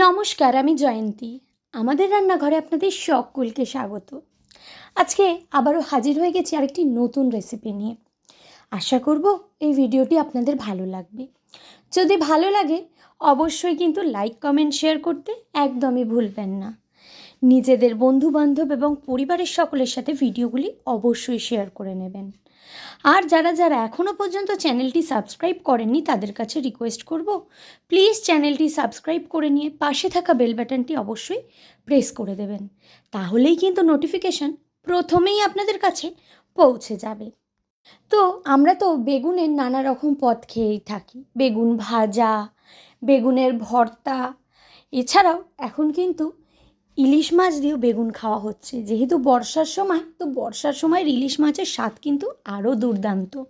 নমস্কার, আমি জয়ন্তী। আমাদের রান্নাঘরে আপনাদের সকলকে স্বাগত। আজকে আবারও হাজির হয়ে গেছি আরেকটি নতুন রেসিপি নিয়ে। আশা করব এই ভিডিওটি আপনাদের ভালো লাগবে। যদি ভালো লাগে, অবশ্যই কিন্তু লাইক কমেন্ট শেয়ার করতে একদমই ভুলবেন না। নিজেদের বন্ধু বান্ধব এবং পরিবারের সকলের সাথে ভিডিওগুলি অবশ্যই শেয়ার করে নেবেন। আর যারা যারা এখনও পর্যন্ত চ্যানেলটি সাবস্ক্রাইব করেননি, তাদের কাছে রিকোয়েস্ট করব প্লিজ চ্যানেলটি সাবস্ক্রাইব করে নিয়ে পাশে থাকা বেল বাটনটি অবশ্যই প্রেস করে দেবেন। তাহলেই কিন্তু নোটিফিকেশান প্রথমেই আপনাদের কাছে পৌঁছে যাবে। তো আমরা তো বেগুনের নানা রকম পদ খেয়েই থাকি। বেগুন ভাজা, বেগুনের ভর্তা, এছাড়াও এখন কিন্তু ইলিশ মাছ দিয়েও বেগুন খাওয়া হচ্ছে। যেহেতু বর্ষার সময়, তো বর্ষার সময় ইলিশ মাছের স্বাদ কিন্তু আরও দুর্দান্ত।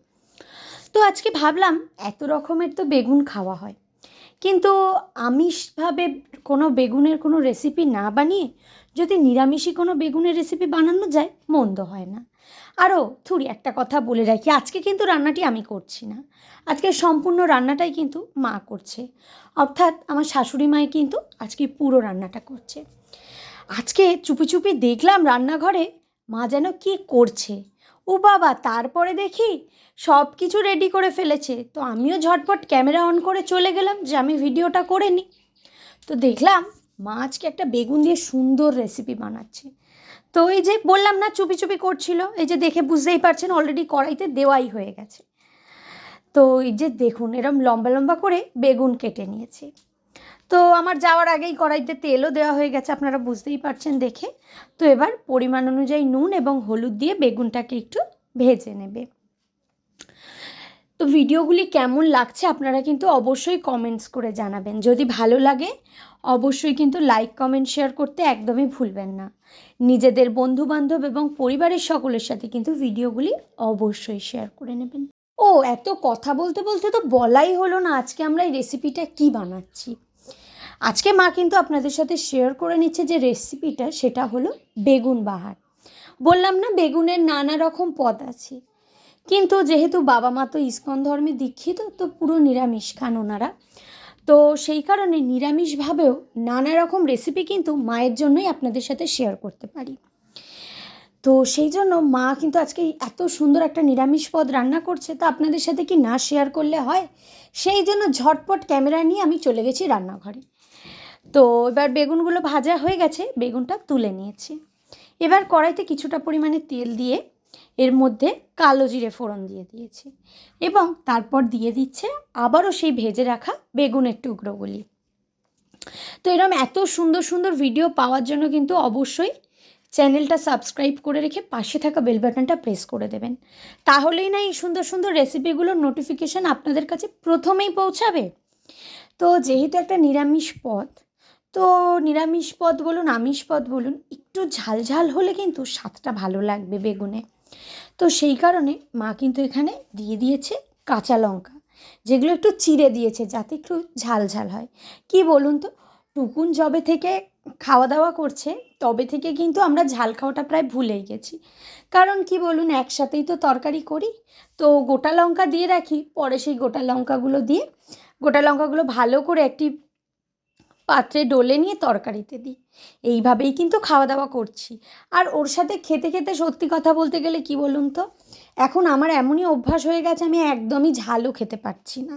তো আজকে ভাবলাম, এত রকমের তো বেগুন খাওয়া হয়। কিন্তু আমিষভাবে কোনো বেগুনের কোনো রেসিপি না বানিয়ে, যদি নিরামিষই কোনো বেগুনের রেসিপি বানানো যায়, মন্দ হয় না। আরও থুড়ি একটা কথা বলে রাখি, আজকে কিন্তু রান্নাটি আমি করছি না। আজকে সম্পূর্ণ রান্নাটাই কিন্তু মা করছে। অর্থাৎ আমার শাশুড়ি মাই কিন্তু আজকে পুরো রান্নাটা করছে। আজকে চুপি চুপি দেখলাম রান্নাঘরে মা যেন কি করছে। ও বাবা, তারপরে দেখি সব কিছু রেডি করে ফেলেছে। তো আমিও ঝটপট ক্যামেরা অন করে চলে গেলাম যে আমি ভিডিওটা করে নিই। তো দেখলাম মা আজকে একটা বেগুন দিয়ে সুন্দর রেসিপি বানাচ্ছে। তো এই যে বললাম না, চুপি চুপি করছিল। এই যে দেখে বুঝতেই পারছেন অলরেডি কড়াইতে দেওয়াই হয়ে গেছে। তো এই যে দেখুন, এরম লম্বা লম্বা করে বেগুন কেটে নিয়েছে। তো আমার যাওয়ার আগেই কড়াইতে তেলও দেওয়া হয়ে গেছে, আপনারা বুঝতেই পারছেন দেখে। তো এবার পরিমাণ অনুযায়ী নুন এবং হলুদ দিয়ে বেগুনটাকে একটু ভেজে নেবে। তো ভিডিওগুলি কেমন লাগছে আপনারা কিন্তু অবশ্যই কমেন্টস করে জানাবেন। যদি ভালো লাগে, অবশ্যই কিন্তু লাইক, কমেন্ট, শেয়ার করতে একদমই ভুলবেন না। নিজেদের বন্ধু বান্ধব এবং পরিবারের সকলের সাথে কিন্তু ভিডিওগুলি অবশ্যই শেয়ার করে নেবেন। ও, এত কথা বলতে বলতে তো বলাই হলো না, আজকে আমরা এই রেসিপিটা কি বানাচ্ছি? আজকে মা কিন্তু আপনাদের সাথে শেয়ার করে নিচ্ছে যে রেসিপিটা সেটা হলো বেগুন বাহার। বললাম না বেগুনের নানা রকম পদ আছে। কিন্তু যেহেতু বাবা মা তো ইস্কন ধর্মে দীক্ষিত, তো পুরো নিরামিষ খান ওনারা। তো সেই কারণে নিরামিষভাবেও নানা রকম রেসিপি কিন্তু মায়ের জন্যই আপনাদের সাথে শেয়ার করতে পারি। তো সেই জন্য মা কিন্তু আজকে এত সুন্দর একটা নিরামিষ পদ রান্না করছে, তা আপনাদের সাথে কি না শেয়ার করলে হয়? সেই জন্য ঝটপট ক্যামেরা নিয়ে আমি চলে গেছি রান্নাঘরে। তো এবার বেগুনগুলো ভাজা হয়ে গেছে, বেগুনটা তুলে নিয়েছি। এবার কড়াইতে কিছুটা পরিমাণে তেল দিয়ে এর মধ্যে কালো জিরে ফোড়ন দিয়ে দিয়েছি এবং তারপর দিয়ে দিচ্ছে আবারও সেই ভেজে রাখা বেগুনের টুকরোগুলি। তো এরম এত সুন্দর সুন্দর ভিডিও পাওয়ার জন্য কিন্তু অবশ্যই চ্যানেলটা সাবস্ক্রাইব করে রেখে পাশে থাকা বেল বাটনটা প্রেস করে দেবেন। তাহলেই না এই সুন্দর সুন্দর রেসিপিগুলোর নোটিফিকেশান আপনাদের কাছে প্রথমেই পৌঁছাবে। তো যেহেতু একটা নিরামিষ পদ তো নিরামিষ পদ বলুন, আমিষ পদ বলুন, একটু ঝাল ঝাল হলে কিন্তু স্বাদটা ভালো লাগবে বেগুনে। তো সেই কারণে মা কিন্তু এখানে দিয়ে দিয়েছে কাঁচা লঙ্কা, যেগুলো একটু চিড়ে দিয়েছে যাতে একটু ঝাল ঝাল হয়। কি বলুন তো, টুকুন জবে থেকে খাওয়া দাওয়া করছে, তবে থেকে কিন্তু আমরা ঝাল খাওয়াটা প্রায় ভুলেই গেছি। কারণ কি বলুন, একসাথেই তো তরকারি করি, তো গোটা লঙ্কা দিয়ে রাখি, পরে সেই গোটা লঙ্কাগুলো দিয়ে, গোটা লঙ্কাগুলো ভালো করে একটি পাত্রে ডলে নিয়ে তরকারিতে দিই। এইভাবেই কিন্তু খাওয়া দাওয়া করছি। আর ওর সাথে খেতে খেতে সত্যি কথা বলতে গেলে কি বলুন তো? এখন আমার এমনই অভ্যাস হয়ে গেছে, আমি একদমই ঝালও খেতে পারছি না।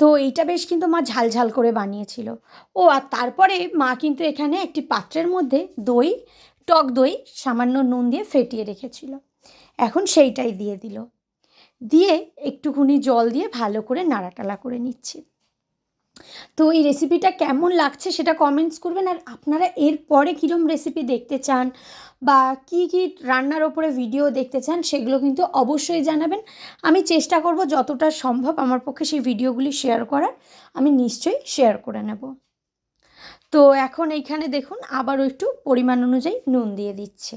তো এইটা বেশ কিন্তু মা ঝাল ঝাল করে বানিয়েছিল। ও আর তারপরে মা কিন্তু এখানে একটি পাত্রের মধ্যে দই, টক দই, সামান্য নুন দিয়ে ফেটিয়ে রেখেছিল। এখন সেইটাই দিয়ে দিল। দিয়ে একটুখানি জল দিয়ে ভালো করে নাড়াটালা করে নিচ্ছি। তো এই রেসিপিটা কেমন লাগছে সেটা কমেন্টস করবেন আর আপনারা এরপরে কীরম রেসিপি দেখতে চান বা কি কি রান্নার ওপরে ভিডিও দেখতে চান সেগুলো কিন্তু অবশ্যই জানাবেন। আমি চেষ্টা করব যতটা সম্ভব আমার পক্ষে সেই ভিডিওগুলি শেয়ার করার। আমি নিশ্চয়ই শেয়ার করে নেব। তো এখন এইখানে দেখুন আবারও একটু পরিমাণ অনুযায়ী নুন দিয়ে দিচ্ছে।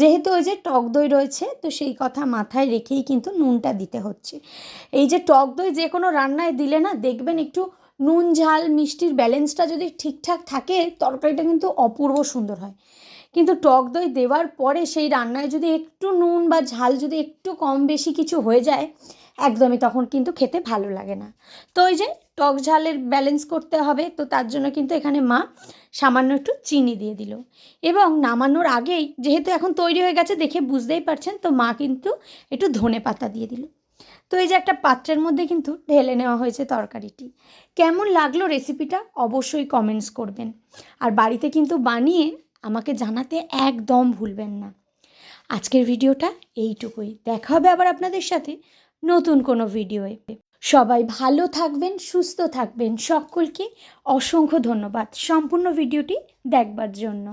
যেহেতু ওই যে টক দই রয়েছে, তো সেই কথা মাথায় রেখেই কিন্তু নুনটা দিতে হচ্ছে। এই যে টক দই যে কোনো রান্নায় দিলে না দেখবেন একটু নুন, ঝাল, মিষ্টির ব্যালেন্সটা যদি ঠিকঠাক থাকে, তরকারিটা কিন্তু অপূর্ব সুন্দর হয়। কিন্তু টক দই দেওয়ার পরে সেই রান্নায় যদি একটু নুন বা ঝাল যদি একটু কম বেশি কিছু হয়ে যায়, একদমই তখন কিন্তু খেতে ভালো লাগে না। তো ওই যে টক ঝালের ব্যালেন্স করতে হবে, তো তার জন্য কিন্তু এখানে মা সামান্য একটু চিনি দিয়ে দিল। এবং নামানোর আগেই, যেহেতু এখন তৈরি হয়ে গেছে, দেখে বুঝতেই পারছেন, তো মা কিন্তু একটু ধনে পাতা দিয়ে দিল। তো এই যে একটা পাত্রের মধ্যে কিন্তু ঢেলে নেওয়া হয়েছে তরকারিটি। কেমন লাগল রেসিপিটা অবশ্যই কমেন্টস করবেন। আর বাড়িতে কিন্তু বানিয়ে আমাকে জানাতে একদম ভুলবেন না। আজকের ভিডিওটা এইটুকুই। দেখা হবে আবার আপনাদের সাথে নতুন কোনো ভিডিওয়ে সবাই ভালো থাকবেন, সুস্থ থাকবেন। সকলকে অসংখ্য ধন্যবাদ। সম্পূর্ণ ভিডিওটি দেখবার জন্য।